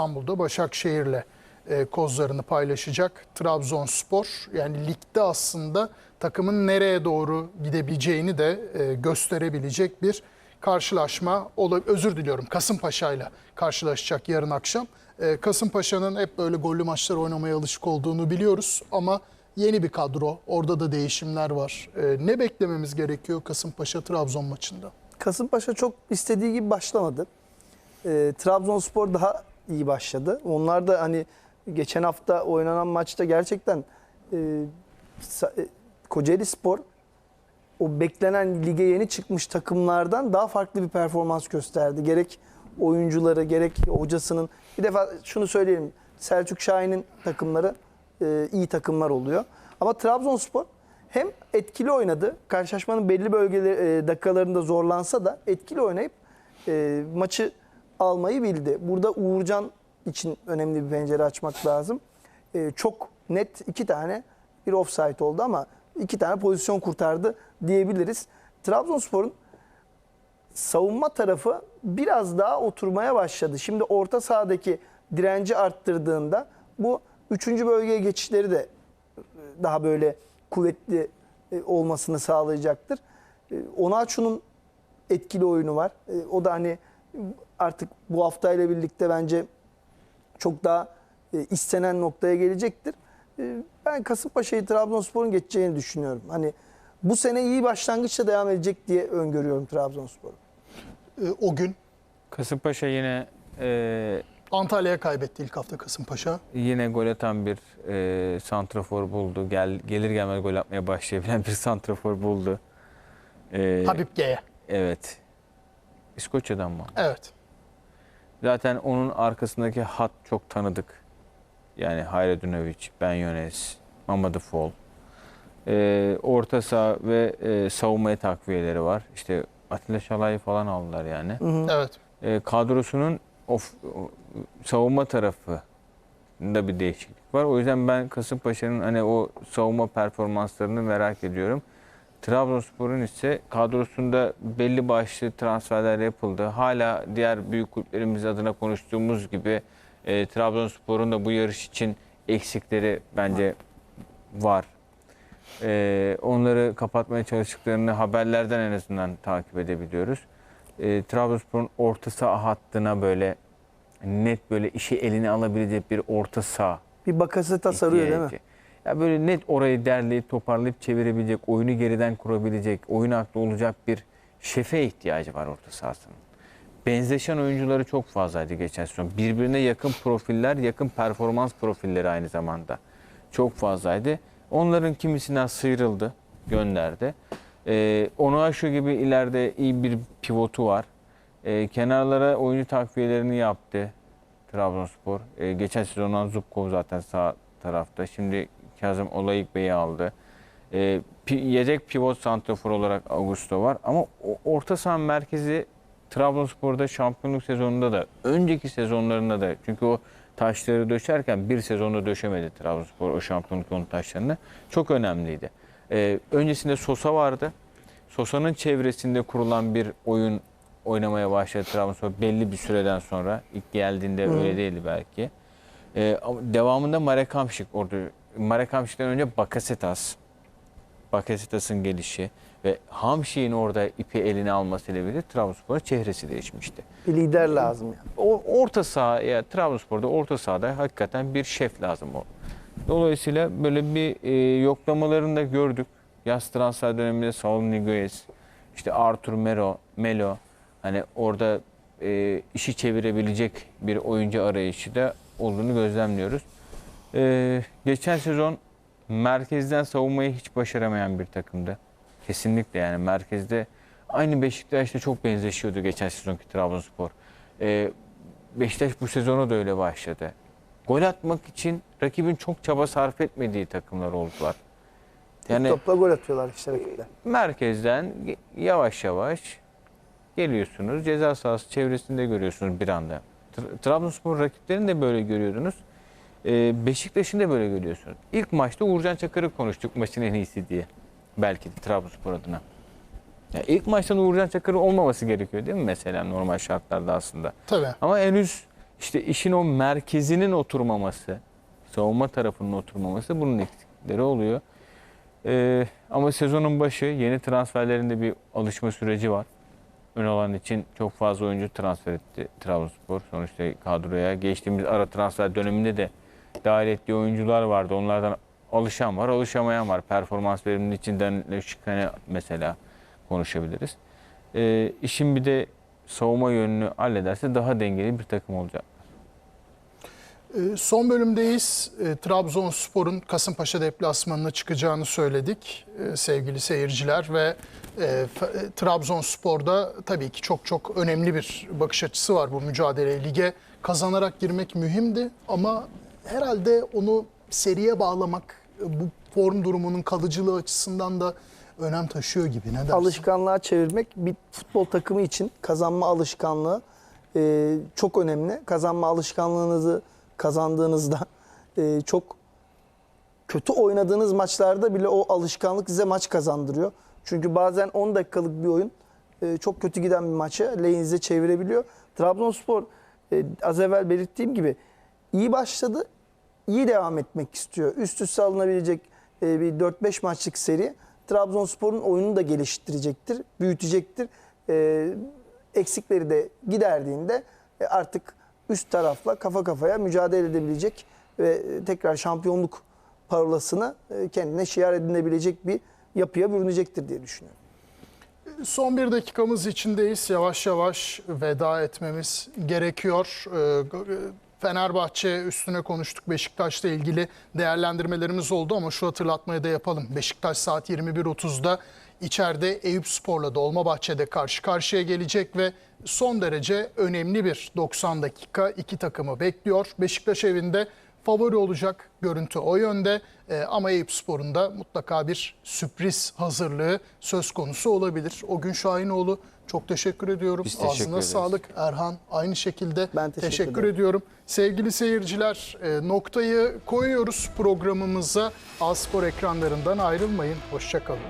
İstanbul'da Başakşehir'le e, kozlarını paylaşacak. Trabzonspor yani ligde aslında takımın nereye doğru gidebileceğini de e, gösterebilecek bir karşılaşma. Ola- Özür diliyorum Kasımpaşa'yla karşılaşacak yarın akşam. E, Kasımpaşa'nın hep böyle gollü maçlar oynamaya alışık olduğunu biliyoruz ama yeni bir kadro. Orada da değişimler var. E, ne beklememiz gerekiyor Kasımpaşa-Trabzon maçında? Kasımpaşa çok istediği gibi başlamadı. Ee, Trabzonspor daha iyi başladı. Onlar da hani geçen hafta oynanan maçta gerçekten e, e, Kocaeli Spor o beklenen lige yeni çıkmış takımlardan daha farklı bir performans gösterdi. Gerek oyuncuları gerek hocasının. Bir defa şunu söyleyelim. Selçuk Şahin'in takımları e, iyi takımlar oluyor. Ama Trabzonspor hem etkili oynadı. Karşılaşmanın belli bölgeleri e, dakikalarında zorlansa da etkili oynayıp e, maçı almayı bildi. Burada Uğurcan için önemli bir pencere açmak lazım. E, çok net iki tane bir offside oldu ama iki tane pozisyon kurtardı diyebiliriz. Trabzonspor'un savunma tarafı biraz daha oturmaya başladı. Şimdi orta sahadaki direnci arttırdığında bu üçüncü bölgeye geçişleri de e, daha böyle kuvvetli e, olmasını sağlayacaktır. E, Onaçu'nun etkili oyunu var. O da hani artık bu haftayla birlikte bence çok daha e, istenen noktaya gelecektir. E, Ben Kasımpaşa'yı Trabzonspor'un geçeceğini düşünüyorum. Hani bu sene iyi başlangıçla devam edecek diye öngörüyorum Trabzonspor'u. E, o gün Kasımpaşa yine e, Antalya'ya kaybetti ilk hafta Kasımpaşa. yine gol atan bir e, santrafor buldu. Gel gelir gelmez gol atmaya başlayabilen bir santrafor buldu. E, Habib G'ye. Evet. İskoçya'dan mı? Evet. Zaten onun arkasındaki hat çok tanıdık. Yani Hayredunovic, Ben Yönes, Mamadou Fall. Ee, orta saha ve e, savunmaya takviyeleri var. İşte Atilla Şalay'ı falan aldılar yani. Evet. Ee, kadrosunun of, savunma tarafında bir değişiklik var. O yüzden ben Kasımpaşa'nın hani o savunma performanslarını merak ediyorum. Trabzonspor'un ise kadrosunda belli başlı transferler yapıldı. Hala diğer büyük kulüplerimiz adına konuştuğumuz gibi e, Trabzonspor'un da bu yarış için eksikleri bence var. E, onları kapatmaya çalıştıklarını haberlerden en azından takip edebiliyoruz. E, Trabzonspor'un orta saha hattına böyle net böyle işi eline alabilecek bir orta saha Bir bakası tasarıyor değil mi? Ya böyle net orayı derleyip toparlayıp çevirebilecek, oyunu geriden kurabilecek, oyun aklı olacak bir şefe ihtiyacı var orta sahasının. Benzeşen oyuncuları çok fazlaydı geçen sezon. Birbirine yakın profiller, yakın performans profilleri aynı zamanda. Çok fazlaydı. Onların kimisinden sıyrıldı, gönderdi. Ee, Onuachu gibi ileride iyi bir pivotu var. Ee, kenarlara oyuncu takviyelerini yaptı Trabzonspor. Ee, geçen sezondan Zubkov zaten sağ tarafta. Şimdi Kazım Olayık Bey'i aldı. Pi- yedek pivot santrafor olarak Augusto var. Ama o- orta saha merkezi Trabzonspor'da şampiyonluk sezonunda da, önceki sezonlarında da çünkü o taşları döşerken bir sezonda döşemedi Trabzonspor o şampiyonluk yolu taşlarını. Çok önemliydi. Ee, öncesinde Sosa vardı. Sosa'nın çevresinde kurulan bir oyun oynamaya başladı Trabzonspor belli bir süreden sonra. ilk geldiğinde Hı. öyle değildi belki. Ama devamında Marek Hamšík orada. Marek Hamšík'ten önce Bakasetas. Bakasetas'ın gelişi ve Hamşik'in orada ipi eline almasıyla birlikte Trabzonspor'un çehresi değişmişti. Bir lider lazım yani. O orta sahaya Trabzonspor'da orta sahada hakikaten bir şef lazım o. Dolayısıyla böyle bir e, yoklamalarını da gördük. Yaz transfer döneminde Saul Niguez, işte Artur Melo, Melo hani orada e, işi çevirebilecek bir oyuncu arayışı da olduğunu gözlemliyoruz. E, geçen sezon merkezden savunmayı hiç başaramayan bir takımdı. Kesinlikle yani merkezde aynı Beşiktaş'ta çok benzeşiyordu geçen sezonki Trabzonspor. E, Beşiktaş bu sezona da öyle başladı. Gol atmak için rakibin çok çaba sarf etmediği takımlar oldular. Yani, topla gol atıyorlar işte rakipler. merkezden yavaş yavaş geliyorsunuz. Ceza sahası çevresinde görüyorsunuz bir anda. Tra- Trabzonspor rakiplerini de böyle görüyordunuz. Ee, Beşiktaş'ın da böyle görüyorsunuz. İlk maçta Uğurcan Çakır'ı konuştuk maçın en iyisi diye. Belki de Trabzonspor adına. Ya ilk maçtan Uğurcan Çakır'ın olmaması gerekiyor değil mi mesela normal şartlarda aslında? Tabii. Ama henüz İşte işin o merkezinin oturmaması, savunma tarafının oturmaması bunun eksikleri oluyor. Ee, ama sezonun başı yeni transferlerinde bir alışma süreci var. Ön alan için çok fazla oyuncu transfer etti Trabzonspor. Sonuçta kadroya geçtiğimiz ara transfer döneminde de dahil oyuncular vardı. Onlardan alışan var, alışamayan var. Performans verimliliği içinden Leşikane mesela konuşabiliriz. Ee, işin bir de savunma yönünü hallederse daha dengeli bir takım olacak. Ee, Son bölümdeyiz. Ee, Trabzonspor'un Kasımpaşa deplasmanına çıkacağını söyledik sevgili seyirciler ve e, e, Trabzonspor'da tabii ki çok çok önemli bir bakış açısı var bu mücadeleye. Lige kazanarak girmek mühimdi ama herhalde onu seriye bağlamak e, bu form durumunun kalıcılığı açısından da önem taşıyor gibi. Ne dersin? alışkanlığa çevirmek bir futbol takımı için kazanma alışkanlığı e, çok önemli. Kazanma alışkanlığınızı kazandığınızda e, çok kötü oynadığınız maçlarda bile o alışkanlık size maç kazandırıyor. Çünkü bazen 10 dakikalık bir oyun e, çok kötü giden bir maçı lehinize çevirebiliyor. Trabzonspor e, az evvel belirttiğim gibi iyi başladı, iyi devam etmek istiyor. Üst üste alınabilecek e, bir 4-5 maçlık seri Trabzonspor'un oyununu da geliştirecektir, büyütecektir. E, eksikleri de giderdiğinde e, artık üst tarafla kafa kafaya mücadele edebilecek ve tekrar şampiyonluk parolasını kendine şiar edinebilecek bir yapıya bürünecektir diye düşünüyorum. Son bir dakikamız içindeyiz. Yavaş yavaş veda etmemiz gerekiyor. Fenerbahçe üstüne konuştuk. Beşiktaş'la ilgili değerlendirmelerimiz oldu ama şu hatırlatmayı da yapalım. Beşiktaş saat 21.30'da içeride Eyüp Spor'la Dolmabahçe'de karşı karşıya gelecek ve son derece önemli bir 90 dakika iki takımı bekliyor. Beşiktaş evinde favori olacak görüntü o yönde Ee, ama Eyüp Spor'un da mutlaka bir sürpriz hazırlığı söz konusu olabilir. O gün Şahinoğlu çok teşekkür ediyorum. Biz teşekkür Ağzına ederiz. sağlık. Erhan aynı şekilde Ben teşekkür teşekkür ederim. ediyorum. Sevgili seyirciler e, noktayı koyuyoruz programımıza. Aspor ekranlarından ayrılmayın. Hoşçakalın.